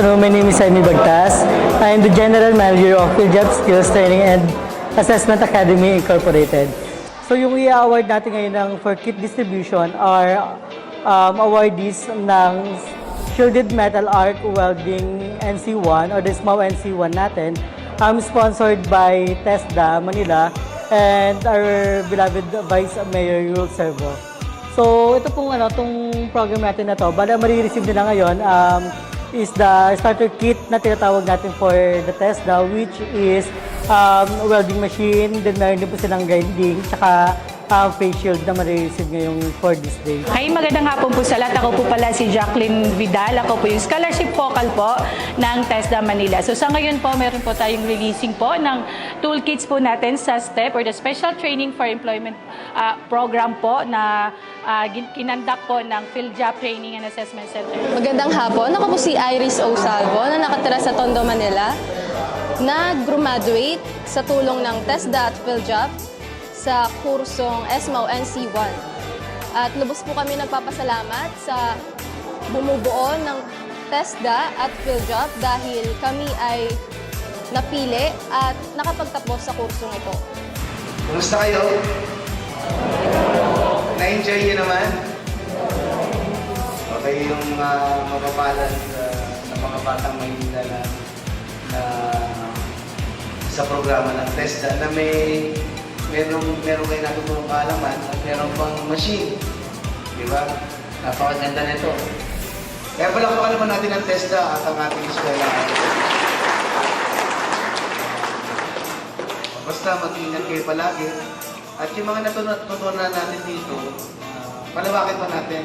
my name is Jaime Bagtas. I am the General Manager of Job Skills Training and Assessment Academy Incorporated. So yung i-award natin ngayon ng for kit distribution are um, awardees ng Shielded Metal Arc Welding NC1 or the SMAW NC1 natin. Um, sponsored by TESDA Manila and our beloved Vice Mayor Yul Servo. So, ito pong ano, tong program natin na to, bala marireceive nila ngayon um, is the starter kit na tinatawag natin for the TESDA which is um, welding machine, then meron din po silang grinding, tsaka um, face shield na marireceive ngayong for this day. Hi, magandang hapon po sa lahat. Ako po pala si Jacqueline Vidal. Ako po yung scholarship focal po ng TESDA Manila. So sa ngayon po, meron po tayong releasing po ng toolkits po natin sa STEP or the Special Training for Employment ah, Program po na uh, kinandak po ng PhilJob Training and Assessment Center. Magandang hapon. Ako po si Iris Osalvo na nakatira sa Tondo, Manila. Nag-graduate sa tulong ng TESDA at PhilJob sa kursong SMAW NC1. At lubos po kami nagpapasalamat sa bumubuo ng TESDA at PhilJob dahil kami ay napili at nakapagtapos sa kursong ito. Kumusta kayo? Na-enjoy niyo naman? Okay yung uh, mapapalad uh, sa mga batang Maynila na, na sa programa ng TESDA na may meron, meron kayo natutulong kaalaman at meron pang machine. Di ba? Napakaganda nito. Kaya palakpakan naman natin ang TESDA at ang ating eskwela. Basta mag-ingat kayo palagi. At yung mga natutunan natin dito, uh, palawakin pa natin